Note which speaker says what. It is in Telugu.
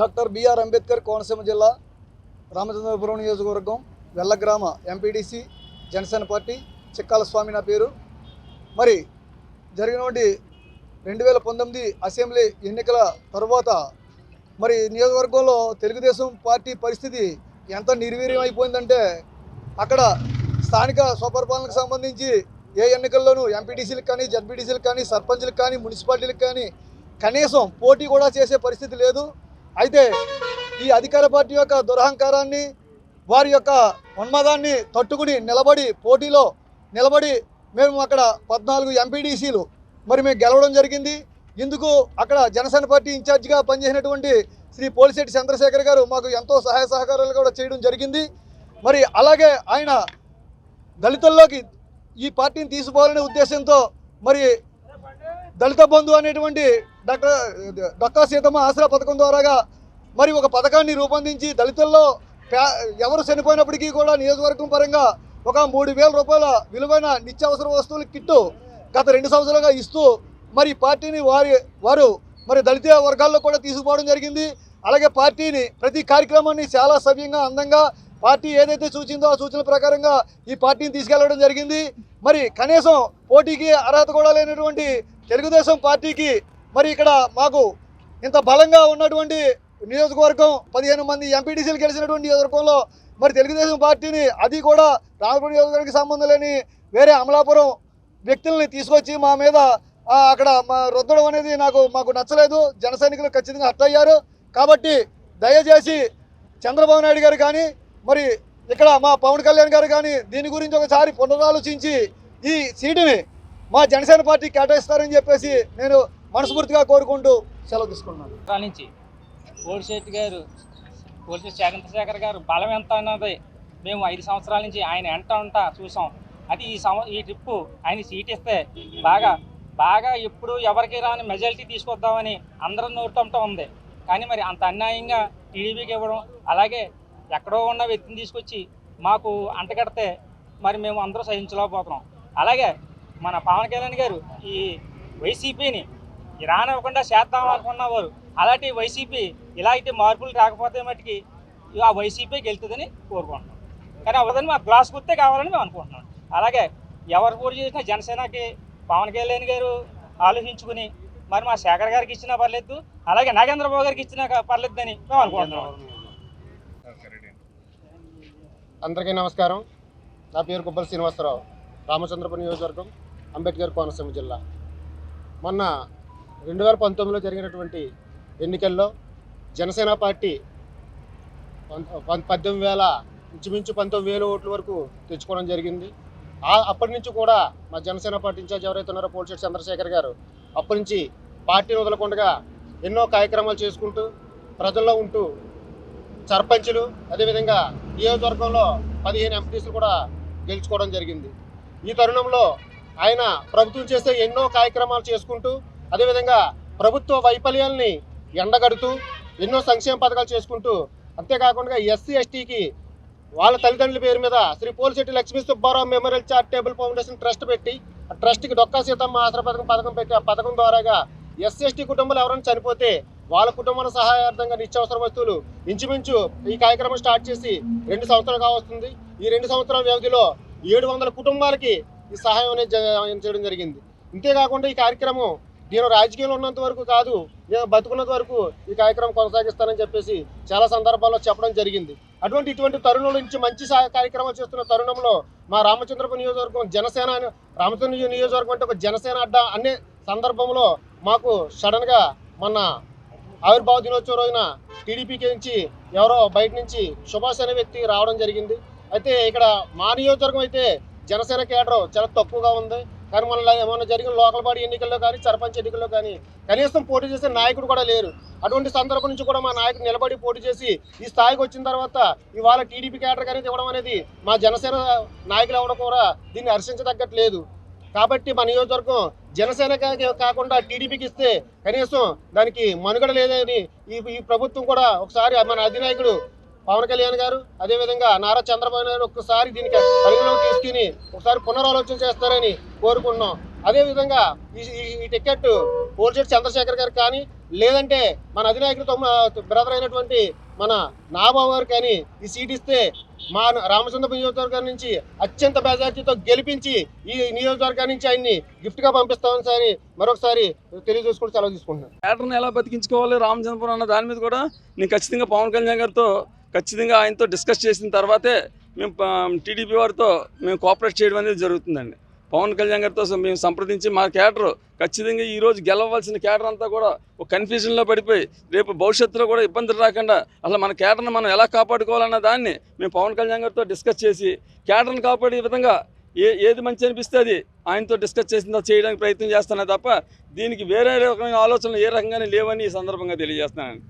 Speaker 1: డాక్టర్ బిఆర్ అంబేద్కర్ కోనసీమ జిల్లా రామచంద్రపురం నియోజకవర్గం వెల్లగ్రామ ఎంపీడీసీ జనసేన పార్టీ చిక్కాల స్వామి నా పేరు. మరి జరిగినటువంటి రెండు వేల పంతొమ్మిది అసెంబ్లీ ఎన్నికల తరువాత మరి నియోజకవర్గంలో తెలుగుదేశం పార్టీ పరిస్థితి ఎంత నిర్వీర్యం అయిపోయిందంటే అక్కడ స్థానిక స్వపరిపాలనకు సంబంధించి ఏ ఎన్నికల్లోనూ ఎంపీటీసీలకు కానీ జడ్పీటీసీలకు కానీ సర్పంచ్లకు కానీ మున్సిపాలిటీలకు కానీ కనీసం పోటీ కూడా చేసే పరిస్థితి లేదు. అయితే ఈ అధికార పార్టీ యొక్క దురహంకారాన్ని వారి యొక్క ఉన్మాదాన్ని తట్టుకుని నిలబడి పోటీలో నిలబడి మేము అక్కడ పద్నాలుగు ఎంపీడీసీలు మరి మేము గెలవడం జరిగింది. ఇందుకు అక్కడ జనసేన పార్టీ ఇన్ఛార్జిగా పనిచేసినటువంటి శ్రీ పోలిశెట్టి చంద్రశేఖర్ గారు మాకు ఎంతో సహాయ సహకారాలు కూడా చేయడం జరిగింది. మరి అలాగే ఆయన దళితుల్లోకి ఈ పార్టీని తీసుకోవాలనే ఉద్దేశంతో మరి దళిత బంధు అనేటువంటి డాక్టర్ డొక్కా సీతమ్మ ఆసరా పథకం ద్వారాగా మరి ఒక పథకాన్ని రూపొందించి దళితుల్లో ఎవరు చనిపోయినప్పటికీ కూడా నియోజకవర్గం పరంగా ఒక మూడు వేల రూపాయల విలువైన నిత్యావసర వస్తువుల కిట్టు గత రెండు సంవత్సరాలుగా ఇస్తూ మరి ఈ పార్టీని వారి వారు మరి దళిత వర్గాల్లో కూడా తీసుకుపోవడం జరిగింది. అలాగే పార్టీని ప్రతి కార్యక్రమాన్ని చాలా సవ్యంగా అందంగా పార్టీ ఏదైతే సూచిందో ఆ సూచన ప్రకారంగా ఈ పార్టీని తీసుకెళ్ళడం జరిగింది. మరి కనీసం పోటీకి అర్హత కూడా లేనటువంటి తెలుగుదేశం పార్టీకి మరి ఇక్కడ మాకు ఇంత బలంగా ఉన్నటువంటి నియోజకవర్గం పదిహేను మంది ఎంపీటీసీలు గెలిచినటువంటి నియోజకవర్గంలో మరి తెలుగుదేశం పార్టీని అది కూడా రామపురం నియోజకవర్గానికి సంబంధం లేని వేరే అమలాపురం వ్యక్తుల్ని తీసుకొచ్చి మా మీద అక్కడ మా రుద్దడం అనేది నాకు మాకు నచ్చలేదు. జన సైనికులు ఖచ్చితంగా హట్టయ్యారు కాబట్టి దయచేసి చంద్రబాబు నాయుడు గారు కానీ మరి ఇక్కడ మా పవన్ కళ్యాణ్ గారు కానీ దీని గురించి ఒకసారి పునరాలోచించి ఈ సీటుని మా జనసేన పార్టీ కేటాయిస్తారని చెప్పేసి నేను మనస్ఫూర్తిగా కోరుకుంటూ సెలవు తీసుకున్నాను
Speaker 2: నుంచి కోడిశెట్టి గారు కోడిశెట్టి చంద్రశేఖర్ గారు బలం ఎంత అన్నది మేము ఐదు సంవత్సరాల నుంచి ఆయన ఎంట ఉంటా చూసాం. అది ఈ సంవ ఈ ట్రిప్పు ఆయన సీట్ ఇస్తే బాగా బాగా ఎప్పుడు ఎవరికి రాని మెజారిటీ తీసుకొద్దామని అందరూ నోటంతో ఉంది. కానీ మరి అంత అన్యాయంగా టీడీపీకి ఇవ్వడం అలాగే ఎక్కడో ఉన్న వ్యక్తిని తీసుకొచ్చి మాకు అంటగడితే మరి మేము అందరూ సహించలేకపోతున్నాం. అలాగే మన పవన్ కళ్యాణ్ గారు ఈ వైసీపీని రానివ్వకుండా చేద్దాం అనుకున్నవారు. అలాంటి వైసీపీ ఇలాంటి మార్పులు రాకపోతే మట్టికి ఆ వైసీపీ గెలుతుందని కోరుకుంటున్నాం. కానీ అవ్వదని మా గ్లాస్ గుర్తే కావాలని మేము అనుకుంటున్నాం. అలాగే ఎవరు పోటీ చేసినా జనసేనకి పవన్ కళ్యాణ్ గారు ఆలోచించుకుని మరి మా శేఖర్ గారికి ఇచ్చినా పర్లేదు అలాగే నాగేంద్రబాబు గారికి ఇచ్చినా పర్లేదని మేము అనుకుంటున్నాం.
Speaker 3: అందరికీ నమస్కారం. నా పేరు గుబ్బల శ్రీనివాసరావు రామచంద్రపురం నియోజకవర్గం. అంబేద్కర్ కోనసీమ జిల్లా. మొన్న రెండు వేల పంతొమ్మిదిలో జరిగినటువంటి ఎన్నికల్లో జనసేన పార్టీ పద్దెనిమిది వేల ఇంచుమించు పంతొమ్మిది వేల ఓట్ల వరకు తెచ్చుకోవడం జరిగింది. ఆ అప్పటి నుంచి కూడా మా జనసేన పార్టీ ఇన్ఛార్జ్ ఎవరైతే ఉన్నారో పోల్శెట్టి చంద్రశేఖర్ గారు అప్పటి నుంచి పార్టీని వదలకుండా ఎన్నో కార్యక్రమాలు చేసుకుంటూ ప్రజల్లో ఉంటూ సర్పంచులు అదేవిధంగా నియోజకవర్గంలో పదిహేను ఎంపీసీలు కూడా గెలుచుకోవడం జరిగింది. ఈ తరుణంలో ఆయన ప్రభుత్వం చేసే ఎన్నో కార్యక్రమాలు చేసుకుంటూ అదేవిధంగా ప్రభుత్వ వైఫల్యాల్ని ఎండగడుతూ ఎన్నో సంక్షేమ పథకాలు చేసుకుంటూ అంతేకాకుండా ఎస్సీ ఎస్టీకి వాళ్ళ తల్లిదండ్రుల పేరు మీద Shri Polisetti Lakshmi Subbarao memorial charitable foundation trust పెట్టి ఆ ట్రస్ట్కి డొక్కా సీతమ్మ ఆసరా పథకం పథకం పెట్టి ఆ పథకం ద్వారాగా ఎస్సీ ఎస్టీ కుటుంబాలు ఎవరైనా చనిపోతే వాళ్ళ కుటుంబాల సహాయార్థంగా నిత్యావసర వస్తువులు ఇంచుమించు ఈ కార్యక్రమం స్టార్ట్ చేసి రెండు సంవత్సరాలు కావస్తుంది. ఈ రెండు సంవత్సరాల వ్యవధిలో ఏడు వందల కుటుంబాలకి ఈ సహాయం అనేది జ- చేయడం జరిగింది. ఇంతేకాకుండా ఈ కార్యక్రమం నేను రాజకీయంలో ఉన్నంత వరకు కాదు నేను బతుకున్నంత వరకు ఈ కార్యక్రమం కొనసాగిస్తానని చెప్పేసి చాలా సందర్భాల్లో చెప్పడం జరిగింది. అటువంటి ఇటువంటి తరుణంలో నుంచి మంచి కార్యక్రమాలు చేస్తున్న తరుణంలో మా రామచంద్రపురం నియోజకవర్గం జనసేన రామచంద్ర నియోజకవర్గం అంటే ఒక జనసేన అడ్డా అనే సందర్భంలో మాకు సడన్గా మొన్న ఆవిర్భావ దినోత్సవం రోజున టీడీపీకి నుంచి ఎవరో బయట నుంచి సుభాష్ అనే వ్యక్తి రావడం జరిగింది. అయితే ఇక్కడ మా నియోజకవర్గం అయితే జనసేన కేడర్ చాలా తక్కువగా ఉంది. కానీ మన మొన్న జరిగిన లోకల్ బాడీ ఎన్నికల్లో కానీ సర్పంచ్ ఎన్నికల్లో కానీ కనీసం పోటీ చేసే నాయకుడు కూడా లేరు. అటువంటి సందర్భం నుంచి కూడా మా నాయకుడు నిలబడి పోటీ చేసి ఈ స్థాయికి వచ్చిన తర్వాత ఇవాళ టీడీపీ కేడర్ అనేది ఇవ్వడం అనేది మా జనసేన నాయకులు అవ్వడం కూడా దీన్ని హర్షించదగ్గట్లేదు. కాబట్టి మా నియోజకవర్గం జనసేన కాకుండా టీడీపీకి ఇస్తే కనీసం దానికి మనుగడ లేదని ఈ ప్రభుత్వం కూడా ఒకసారి మన అధినాయకుడు పవన్ కళ్యాణ్ గారు అదేవిధంగా నారా చంద్రబాబు నాయుడు ఒక్కసారి దీనికి పరిగణలోకి తీసుకుని ఒకసారి పునరాలోచన చేస్తారని కోరుకుంటున్నాం. అదేవిధంగా ఈ ఈ- టికెట్ పోల్చేటి చంద్రశేఖర్ గారు కానీ లేదంటే మన అధినాయకుడు బ్రదర్ అయినటువంటి మన నాబాబు గారు కానీ ఈ సీట్ ఇస్తే మా రామచంద్రపు నియోజకవర్గం నుంచి అత్యంత మెజార్టీతో గెలిపించి ఈ నియోజకవర్గం నుంచి ఆయన్ని గిఫ్ట్గా పంపిస్తామని సారి మరొకసారి తెలియజేసుకుంటూ సెలవు తీసుకుంటున్నాను.
Speaker 4: క్యాటర్ని ఎలా బతికించుకోవాలి రామచంద్రపురం అన్న దాని మీద కూడా నేను ఖచ్చితంగా పవన్ కళ్యాణ్ గారితో ఖచ్చితంగా ఆయనతో డిస్కస్ చేసిన తర్వాతే మేము టీడీపీ వారితో మేము కోఆపరేట్ చేయడం అనేది జరుగుతుందండి. పవన్ కళ్యాణ్ గారితో మేము సంప్రదించి మా కేటర్ ఖచ్చితంగా ఈరోజు గెలవలసిన క్యాడర్ అంతా కూడా ఒక కన్ఫ్యూజన్లో పడిపోయి రేపు భవిష్యత్తులో కూడా ఇబ్బందులు రాకుండా అసలు మన కేటర్ని మనం ఎలా కాపాడుకోవాలన్న దాన్ని మేము పవన్ కళ్యాణ్ గారితో డిస్కస్ చేసి కేటర్ని కాపాడే విధంగా ఏ ఏది మంచి అనిపిస్తే అది ఆయనతో డిస్కస్ చేసిన చేయడానికి ప్రయత్నం చేస్తున్నా తప్ప దీనికి వేరే రకమైన ఆలోచనలు ఏ రకంగానే లేవని ఈ సందర్భంగా తెలియజేస్తున్నాను